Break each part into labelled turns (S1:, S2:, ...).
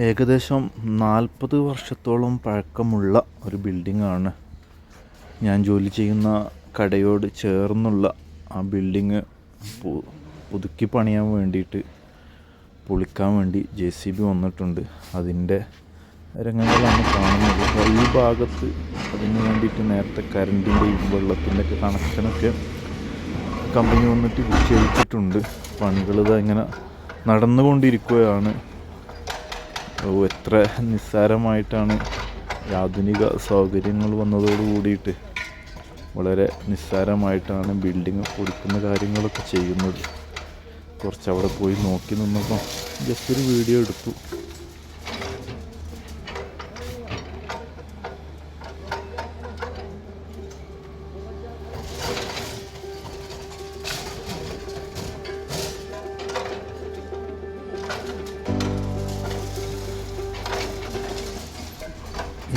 S1: ഏകദേശം നാൽപ്പത് വർഷത്തോളം പഴക്കമുള്ള ഒരു ബിൽഡിങ്ങാണ്. ഞാൻ ജോലി ചെയ്യുന്ന കടയോട് ചേർന്നുള്ള ആ ബിൽഡിങ് പുതുക്കി പണിയാൻ വേണ്ടിയിട്ട് പൊളിക്കാൻ വേണ്ടി ജെ സി ബി വന്നിട്ടുണ്ട്. അതിന്റെ രംഗങ്ങളാണ് കാണുന്നത്. അപ്പോൾ ഈ ഭാഗത്ത് അതിന് വേണ്ടിയിട്ട് നേരത്തെ കറണ്ടിന്റെയും വെള്ളത്തിന്റെ ഒക്കെ കണക്ഷനൊക്കെ കമ്പനി വന്നിട്ട് വിച്ഛേദിച്ചിട്ടുണ്ട് പണികൾ ഇതാ ഇങ്ങനെ നടന്നുകൊണ്ടിരിക്കുകയാണ്. എത്ര നിസ്സാരമായിട്ടാണ് ആധുനിക സൗകര്യങ്ങൾ വന്നതോട് കൂടിയിട്ട് വളരെ നിസ്സാരമായിട്ടാണ് ബിൽഡിങ് പൊളിക്കുന്ന കാര്യങ്ങളൊക്കെ ചെയ്യുന്നത്. കുറച്ച് അവിടെ പോയി നോക്കി നിന്നപ്പോൾ ജസ്റ്റ് ഒരു വീഡിയോ എടുത്തു.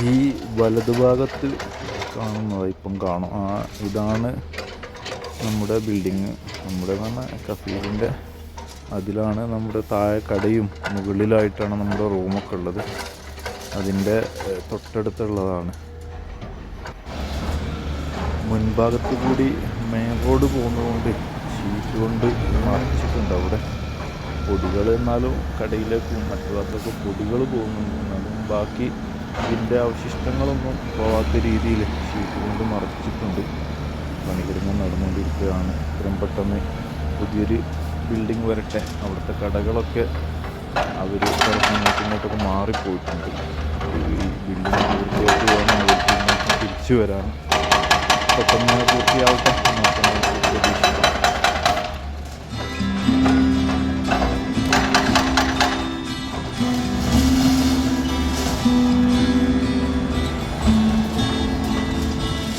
S1: ഈ വലതുഭാഗത്ത് കാണുന്നത് ഇപ്പം കാണും. ആ ഇതാണ് നമ്മുടെ ബിൽഡിങ് നമ്മുടെ കഫീലിന്റെ അതിലാണ് നമ്മുടെ താഴെ കടയും മുകളിലായിട്ടാണ് നമ്മുടെ റൂമൊക്കെ ഉള്ളത്. അതിന്റെ തൊട്ടടുത്തുള്ളതാണ്. മുൻഭാഗത്ത് കൂടി മെയിൻ റോഡ് പോകുന്നതുകൊണ്ട് ഷീറ്റ് കൊണ്ട് മറച്ചിട്ടുണ്ട് അവിടെ. പൊടികൾ എന്നാലും കടയിലേക്കും മറ്റു ഭാഗത്തൊക്കെ പൊടികൾ പോകുന്നുണ്ട്. എന്നാലും ബാക്കി ഇതിന്റെ അവശിഷ്ടങ്ങളൊന്നും പോവാത്ത രീതിയിൽ ഷീറ്റ് കൊണ്ട് മറച്ചിട്ടുണ്ട്. പണികരങ്ങൾ നടന്നുകൊണ്ടിരിക്കുകയാണ്. ഇത്രയും പെട്ടെന്ന് പുതിയൊരു ബിൽഡിംഗ് വരട്ടെ. അവിടുത്തെ കടകളൊക്കെ അവർ ഇങ്ങോട്ടും ഇങ്ങോട്ടൊക്കെ മാറിപ്പോയിട്ടുണ്ട്. ഈ ബിൽഡിംഗ് പൂർത്തിയാക്കി വേണം അവർക്ക് തിരിച്ചു വരാൻ. പെട്ടെന്ന് പൂർത്തിയാവട്ടെ.